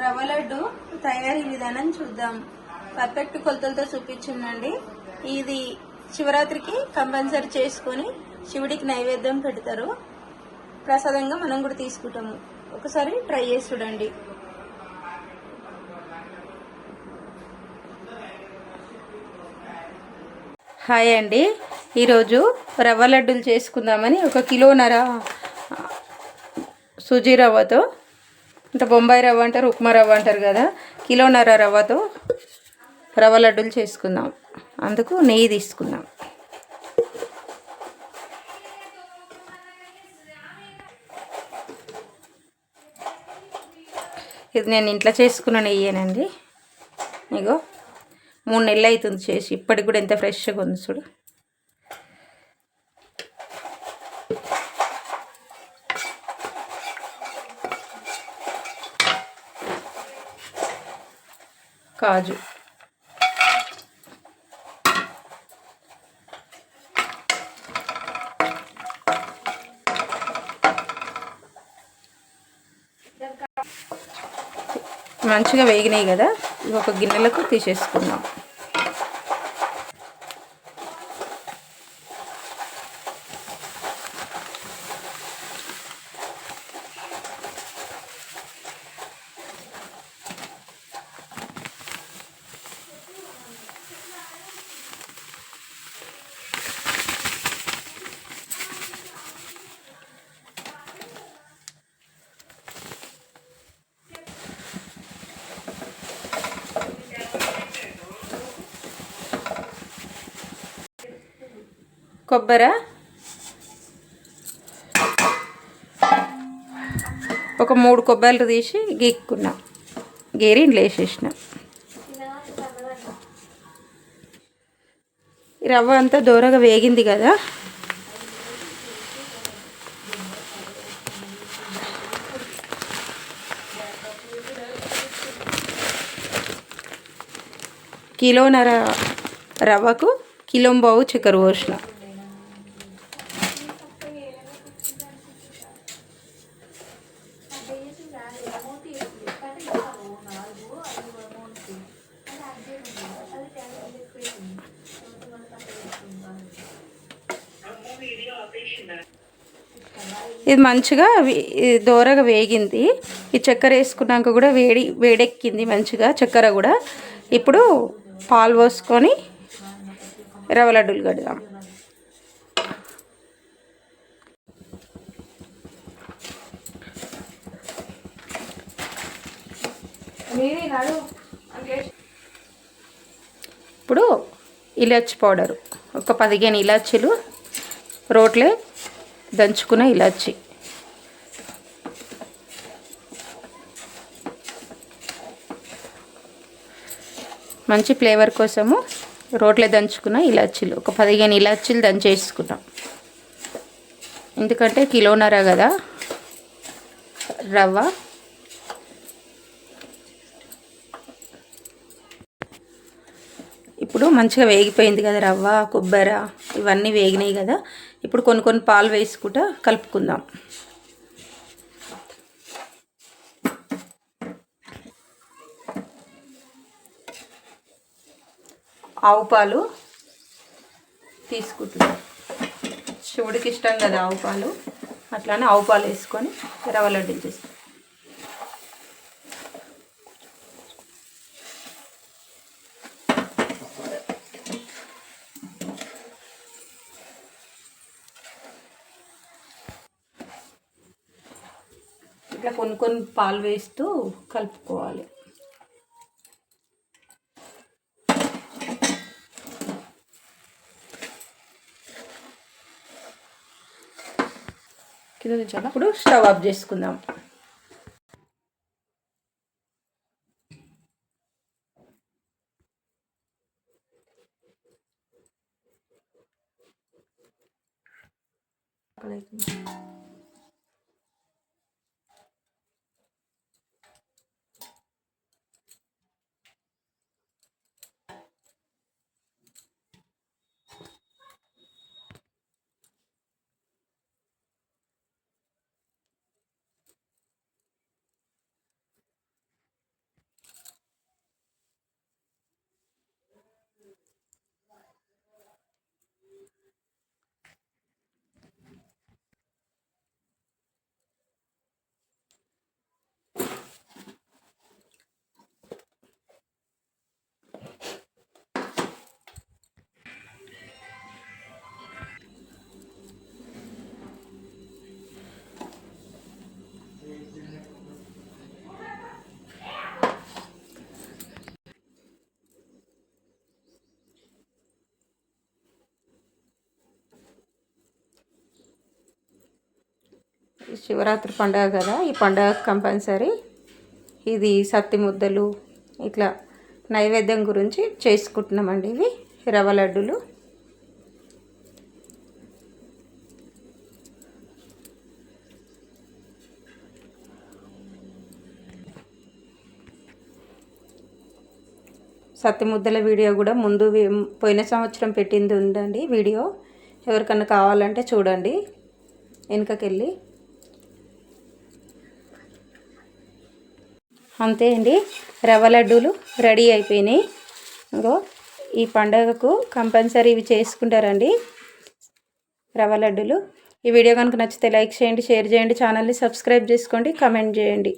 రవ్వ లడ్డు తయారీ విధానం చూద్దాం. పర్ఫెక్ట్ కొలతలతో చూపించిందండి ఇది శివరాత్రికి కంపల్సరీ చేసుకొని శివుడికి నైవేద్యం పెడతారు. ప్రసాదంగా మనం కూడా తీసుకుంటాము. ఒకసారి ట్రై చేసి చూడండి. హాయ్ అండి. ఈరోజు రవ్వ లడ్డూలు చేసుకుందామని ఒక కిలోన్నర సుజీ రవ్వతో అంటే బొంబాయి రవ్వ అంటారు ఉప్మా రవ్వ అంటారు కదా కిలోన్నర రవ్వతో రవ్వ లడ్డూలు చేసుకుందాం. అందుకు నెయ్యి తీసుకుందాం. ఇది నేను ఇంట్లో చేసుకున్న నెయ్యేనండి. ఇగో మూడు నెలలు అవుతుంది చేసి ఇప్పటికి కూడా ఎంత ఫ్రెష్గా ఉంది చూడు. కాజు. మంచిగా వేగినాయి కదా ఒక గిన్నెలకు తీసేసుకుందాం. కొబ్బరి. ఒక మూడు కొబ్బరిలు తీసి గీక్కున్నా. గీరి ఇంట్లో వేసేసిన. రవ్వ అంతా దూరగా వేగింది కదా. కిలోన్నర రవ్వకు కిలోంబావు చక్కెర పోసిన ఇది మంచిగా వే- ఇది దోరగా వేగింది. ఈ చక్కెర వేసుకున్నాక కూడా వేడి వేడెక్కింది మంచిగా చక్కెర కూడా. ఇప్పుడు పాలు పోసుకొని రవ్వ లడ్డూలు కడదాం ఇప్పుడు ఇలాచి పౌడరు. ఒక పదిహేను ఇలాచీలు రోట్లే దంచుకున్న ఇలాచి. మంచి ఫ్లేవర్ కోసము రోట్లే దంచుకున్న ఇలాచీలు. ఒక పదిహేను ఇలాచీలు దంచేసుకున్నాం. ఎందుకంటే కిలోన్నర కదా రవ్వ. ఇప్పుడు మంచిగా వేగిపోయింది కదా రవ్వ కొబ్బరి ఇవన్నీ వేగినాయి కదా. ఇప్పుడు కొన్ని కొన్ని పాలు వేసుకుంటా కలుపుకుందాం. ఆవు పాలు తీసుకుంటున్నాం. శివుడికి ఇష్టం కదా ఆవు పాలు. అట్లానే ఆవు పాలు వేసుకొని రవ్వ లడ్డూలు చేస్తాం. ఇట్లా కొన్ని కొన్ని పాలు వేస్తూ కలుపుకోవాలి. కింద నుంచి ఇప్పుడు స్టవ్ ఆఫ్ చేసుకుందాం. Thank శివరాత్రి పండుగ కదా ఈ పండుగ కంపల్సరీ ఇది సత్తి ముద్దలు ఇట్లా నైవేద్యం గురించి చేసుకుంటున్నామండి ఇవి రవ్వ లడ్డులు. సత్తి ముద్దల వీడియో కూడా ముందు పోయిన సంవత్సరం పెట్టింది ఉందండి వీడియో. ఎవరికన్నా కావాలంటే చూడండి వెనుకకెళ్ళి. అంతే అండి. రవ్వ లడ్డూలు రెడీ అయిపోయినాయి. ఇంకో ఈ పండగకు కంపల్సరీ ఇవి చేసుకుంటారండి. రవ్వ లడ్డూలు. ఈ వీడియో కనుక నచ్చితే లైక్ చేయండి షేర్ చేయండి ఛానల్ని సబ్స్క్రైబ్ చేసుకోండి కమెంట్ చేయండి.